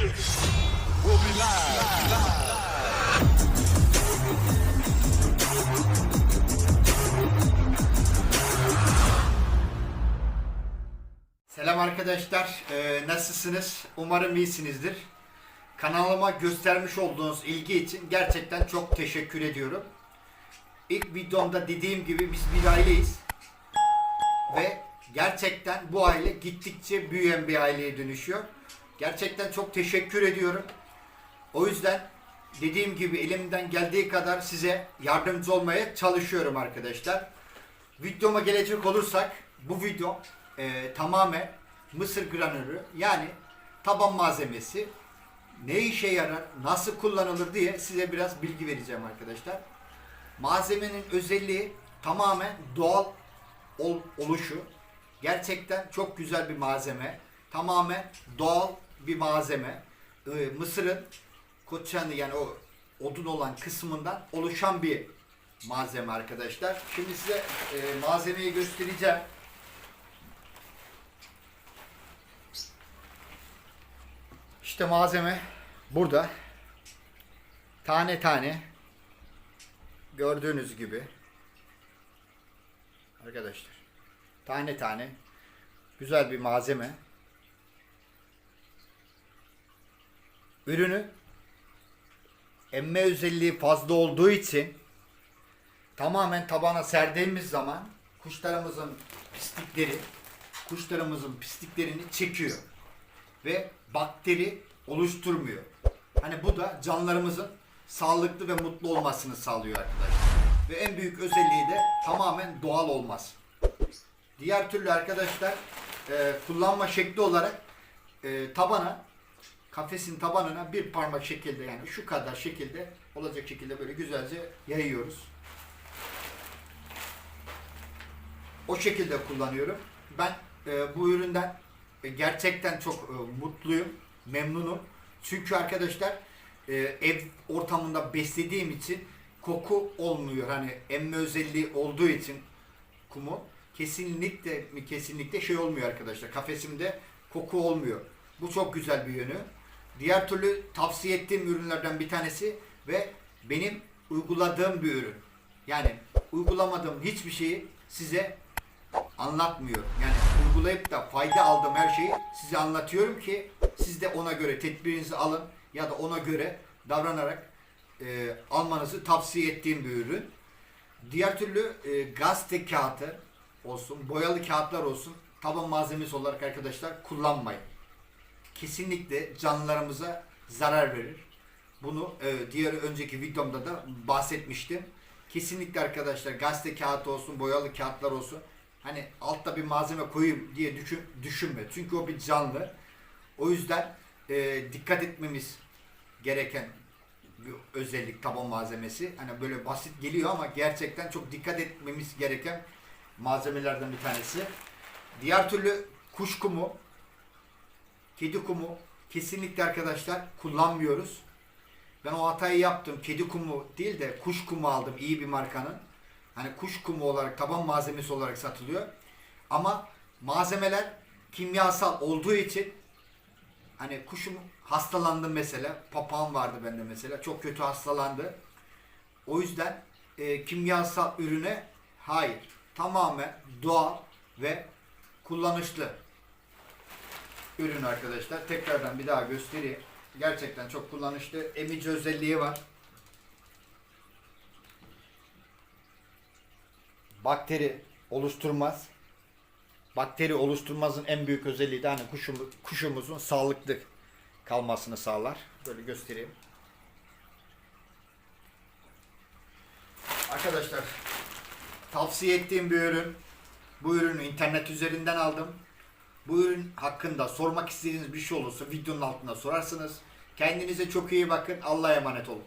Will be live. Selam arkadaşlar, Ee, nasılsınız? Umarım iyisinizdir. Kanalıma göstermiş olduğunuz ilgi için gerçekten çok teşekkür ediyorum. İlk videomda dediğim gibi biz bir aileyiz. Ve gerçekten bu aile gittikçe büyüyen bir aileye dönüşüyor. Gerçekten çok teşekkür ediyorum. O yüzden dediğim gibi elimden geldiği kadar size yardımcı olmaya çalışıyorum arkadaşlar. Videoma gelecek olursak bu video e, tamamen mısır granülü yani taban malzemesi ne işe yarar, nasıl kullanılır diye size biraz bilgi vereceğim arkadaşlar. Malzemenin özelliği tamamen doğal ol- oluşu. Gerçekten çok güzel bir malzeme. Tamamen doğal bir malzeme. Ee, mısırın koçanı yani o odun olan kısmından oluşan bir malzeme arkadaşlar. Şimdi size e, malzemeyi göstereceğim. İşte malzeme burada. Tane tane gördüğünüz gibi arkadaşlar tane tane güzel bir malzeme. Ürünü emme özelliği fazla olduğu için tamamen tabana serdiğimiz zaman kuşlarımızın pislikleri kuşlarımızın pisliklerini çekiyor ve bakteri oluşturmuyor. Hani bu da canlarımızın sağlıklı ve mutlu olmasını sağlıyor arkadaşlar. Ve en büyük özelliği de tamamen doğal olması. Diğer türlü arkadaşlar e, kullanma şekli olarak e, tabana kafesin tabanına bir parmak şekilde yani şu kadar şekilde olacak şekilde böyle güzelce yayıyoruz. O şekilde kullanıyorum. Ben e, bu üründen e, gerçekten çok e, mutluyum, memnunum. Çünkü arkadaşlar e, ev ortamında beslediğim için koku olmuyor. Hani emme özelliği olduğu için kumu kesinlikle kesinlikle şey olmuyor arkadaşlar. Kafesimde koku olmuyor. Bu çok güzel bir yönü. Diğer türlü tavsiye ettiğim ürünlerden bir tanesi ve benim uyguladığım bir ürün. Yani uygulamadığım hiçbir şeyi size anlatmıyorum. Yani uygulayıp da fayda aldığım her şeyi size anlatıyorum ki siz de ona göre tedbirinizi alın ya da ona göre davranarak e, almanızı tavsiye ettiğim bir ürün. Diğer türlü e, gazete kağıtı olsun, boyalı kağıtlar olsun taban malzemesi olarak arkadaşlar kullanmayın. Kesinlikle canlılarımıza zarar verir. Bunu e, diğer önceki videomda da bahsetmiştim. Kesinlikle arkadaşlar gazete kağıtı olsun, boyalı kağıtlar olsun. Hani altta bir malzeme koyayım diye düşün, düşünme. Çünkü o bir canlı. O yüzden e, dikkat etmemiz gereken bir özellik taban malzemesi. Hani böyle basit geliyor ama gerçekten çok dikkat etmemiz gereken malzemelerden bir tanesi. Diğer türlü kuş kumu, kedi kumu kesinlikle arkadaşlar kullanmıyoruz. Ben o hatayı yaptım. Kedi kumu değil de kuş kumu aldım iyi bir markanın. Hani kuş kumu olarak taban malzemesi olarak satılıyor. Ama malzemeler kimyasal olduğu için hani kuşum hastalandı mesela. Papağan vardı bende mesela. Çok kötü hastalandı. O yüzden e, kimyasal ürüne hayır. Tamamen doğal ve kullanışlı ürün arkadaşlar. Tekrardan bir daha göstereyim. Gerçekten çok kullanışlı. Emici özelliği var. Bakteri oluşturmaz. Bakteri oluşturmazın en büyük özelliği de hani kuşum, kuşumuzun sağlıklı kalmasını sağlar. Böyle göstereyim. Arkadaşlar tavsiye ettiğim bir ürün. Bu ürünü internet üzerinden aldım. Bu ürün hakkında sormak istediğiniz bir şey olursa videonun altında sorarsınız. Kendinize çok iyi bakın. Allah'a emanet olun.